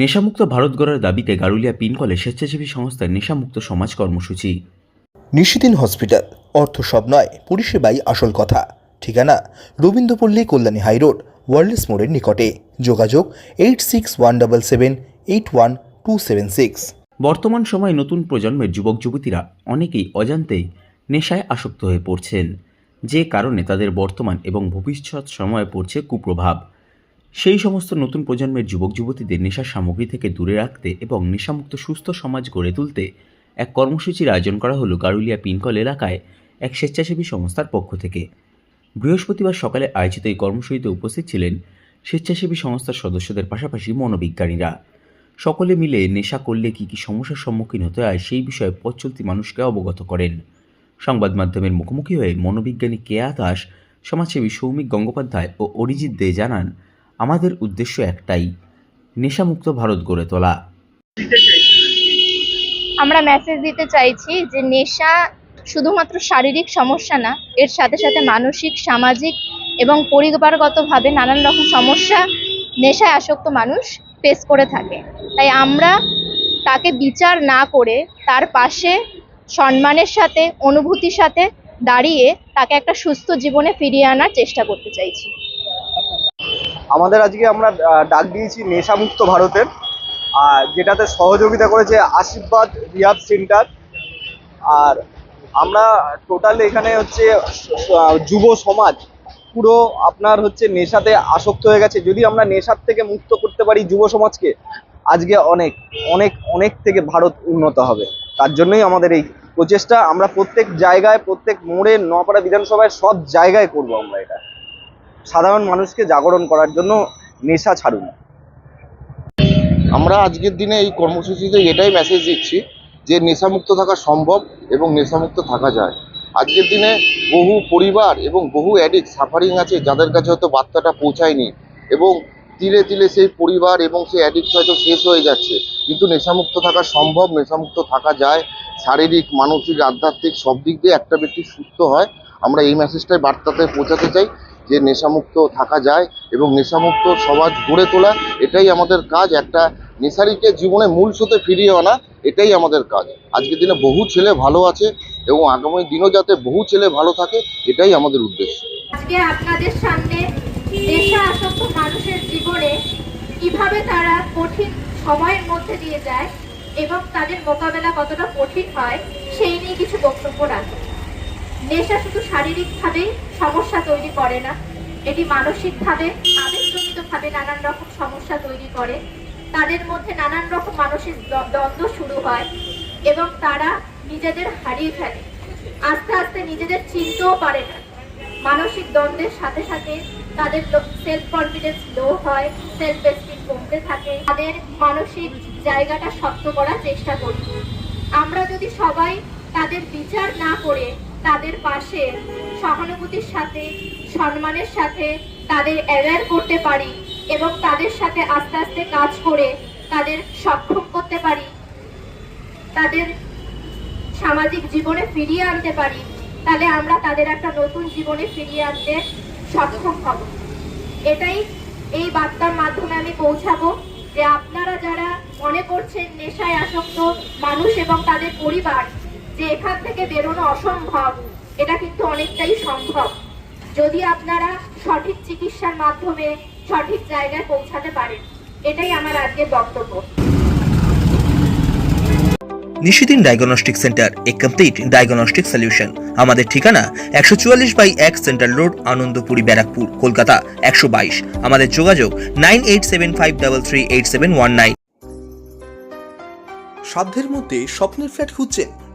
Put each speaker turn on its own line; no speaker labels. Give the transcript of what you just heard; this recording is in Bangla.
নেশামুক্ত ভারত গড়ার দাবিতে গারুলিয়া পিনকলে স্বেচ্ছাসেবী সংস্থার নেশামুক্ত সমাজ কর্মসূচি।
নিশিদিন হসপিটাল অর্থ সব নয় পরিষেবাই আসল কথা। ঠিকানা রবীন্দ্রপল্লী কল্যাণী হাইরোড ওয়ার্ল্ডস মোড়ের নিকটে। যোগাযোগ eight six one double seven eight one two seven six
বর্তমান সময়ে নতুন প্রজন্মের যুবক যুবতীরা অনেকেই অজান্তেই নেশায় আসক্ত হয়ে পড়ছেন। যে কারণে তাদের বর্তমান এবং ভবিষ্যৎ সময়ে পড়ছে কুপ্রভাব। সেই সমস্ত নতুন প্রজন্মের যুবক যুবতীদের নেশার সামগ্রী থেকে দূরে রাখতে এবং নেশামুক্ত সুস্থ সমাজ গড়ে তুলতে এক কর্মসূচির আয়োজন করা হলো গারুলিয়া পিনকল এলাকায় এক স্বেচ্ছাসেবী সংস্থার পক্ষ থেকে। বৃহস্পতিবার সকালে আয়োজিত এই কর্মসূচিতে উপস্থিত ছিলেন স্বেচ্ছাসেবী সংস্থার সদস্যদের পাশাপাশি মনোবিজ্ঞানীরা সকলে মিলে নেশা করলে কী কী সমস্যার সম্মুখীন হতে হয় সেই বিষয়ে পথ চলতি মানুষকে অবগত করেন। সংবাদ মাধ্যমের মুখোমুখি হয়ে মনোবিজ্ঞানী কেয়া দাস, সমাজসেবী সৌমিক গঙ্গোপাধ্যায় ও অরিজিৎ দে জানান আমাদের উদ্দেশ্য একটাই, নেশামুক্ত ভারত গড়ে তোলা।
আমরা মেসেজ দিতে চাইছি যে নেশা শুধুমাত্র শারীরিক সমস্যা না, এর সাথে সাথে মানসিক, সামাজিক এবং পরিবারগতভাবে নানান রকম সমস্যা নেশায় আসক্ত মানুষ ফেস করে থাকে। তাই আমরা তাকে বিচার না করে তার পাশে সম্মানের সাথে, অনুভূতির সাথে দাঁড়িয়ে তাকে একটা সুস্থ জীবনে ফিরিয়ে আনার চেষ্টা করতে চাইছি।
আমাদের আজকে আমরা ডাক দিয়েছি নেশামুক্ত ভারতের, আর যেটাতে সহযোগিতা করেছে আশীর্বাদ রিহাব সেন্টার। আর আমরা টোটাল এখানে হচ্ছে যুব সমাজ পুরো আপনার হচ্ছে নেশাতে আসক্ত হয়ে গেছে। যদি আমরা নেশার থেকে মুক্ত করতে পারি যুব সমাজকে, আজকে অনেক অনেক অনেক থেকে ভারত উন্নত হবে। তার জন্যই আমাদের এই প্রচেষ্টা। আমরা প্রত্যেক জায়গায়, প্রত্যেক মোড়ে নপাড়া বিধানসভায় সব জায়গায় করব আমরা এটা। সাধারণ মানুষকে জাগরণ করার জন্য নেশা ছাড়ুন।
আমরা আজকের দিনে এই কর্মসূচিতে এটাই মেসেজ দিচ্ছি যে নেশামুক্ত থাকা সম্ভব এবং নেশামুক্ত থাকা যায়। আজকের দিনে বহু পরিবার এবং বহু অ্যাডিক্ট সাফারিং আছে যাদের কাছে হয়তো বার্তাটা পৌঁছায়নি এবং তিলে তিলে সেই পরিবার এবং সেই অ্যাডিক্ট হয়তো শেষ হয়ে যাচ্ছে। কিন্তু নেশামুক্ত থাকা সম্ভব, নেশামুক্ত থাকা যায়। শারীরিক, মানসিক, আধ্যাত্মিক সব দিক দিয়ে একটা ব্যক্তি সুস্থ হয়। আমরা এই মেসেজটাই বার্তাতে পৌঁছাতে চাই। যে নেশামুক্ত থাকা যায় এবং নেশামুক্ত সমাজ গড়ে তোলা, এটাই আমাদের কাজ। একটা নেশারিকে জীবনে মূল স্রোতে ফিরিয়ে আনা, এটাই আমাদের কাজ। আজকের দিনে বহু ছেলে ভালো আছে এবং আগামী দিনও যাতে বহু ছেলে ভালো থাকে, এটাই আমাদের উদ্দেশ্য।
আজকে আপনাদের সামনে নেশা মানুষের জীবনে কীভাবে তারা কঠিন সময়ের মধ্যে দিয়ে যায় এবং তাদের মোকাবেলা কতটা কঠিন হয়, সেই নিয়ে কিছু বক্তব্য রাখব। নেশা শুধু শারীরিকভাবেই সমস্যা তৈরি করে না, এটি মানসিকভাবে আবেগজনিতভাবে নানান রকম সমস্যা তৈরি করে। তাদের মধ্যে নানান রকম মানসিক দ্ব- দ্বন্দ্ব শুরু হয় এবং তারা নিজেদের হারিয়ে ফেলে। আস্তে আস্তে নিজেদের চিনতেও পারে না। মানসিক দ্বন্দ্বের সাথে সাথে তাদের সেলফ কনফিডেন্স লো হয় সেলফ এস্টিম কমতে থাকে। তাদের মানসিক জায়গাটা শক্ত করার চেষ্টা করি। আমরা যদি সবাই তাদের বিচার না করে তাদের পাশে সহানুভূতির সাথে, সম্মানের সাথে তাদের অ্যাওয়্যার করতে পারি এবং তাদের সাথে আস্তে আস্তে কাজ করে তাদের সক্ষম করতে পারি। তাদের সামাজিক জীবনে ফিরিয়ে আনতে পারি। তাহলে আমরা তাদের একটা নতুন জীবনে ফিরিয়ে আনতে সক্ষম হব। এটাই এই বার্তার মাধ্যমে আমি পৌঁছাবো যে আপনারা যারা মনে করছেন নেশায় আসক্ত মানুষ এবং তাদের পরিবার যে এখান থেকে বেরোনো অসম্ভব এটা কিন্তু অনেকটাই সম্ভব। যদি আপনারা সঠিক চিকিৎসার মাধ্যমে সঠিক জায়গায় পৌঁছাতে পারেন এটাই আমার আজকের বক্তব্য।
Nishidin diagnostic centre a complete diagnostic solution. আমাদের ঠিকানা একশো চুয়াল্লিশ বাই এক সেন্ট্রাল রোড আনন্দপুরি ব্যারাকপুর কলকাতা একশো বাইশ। আমাদের যোগাযোগ nine eight seven five double three eight seven one nine. সাধ্যের মধ্যে স্বপ্নের ফ্ল্যাট খুঁজছেন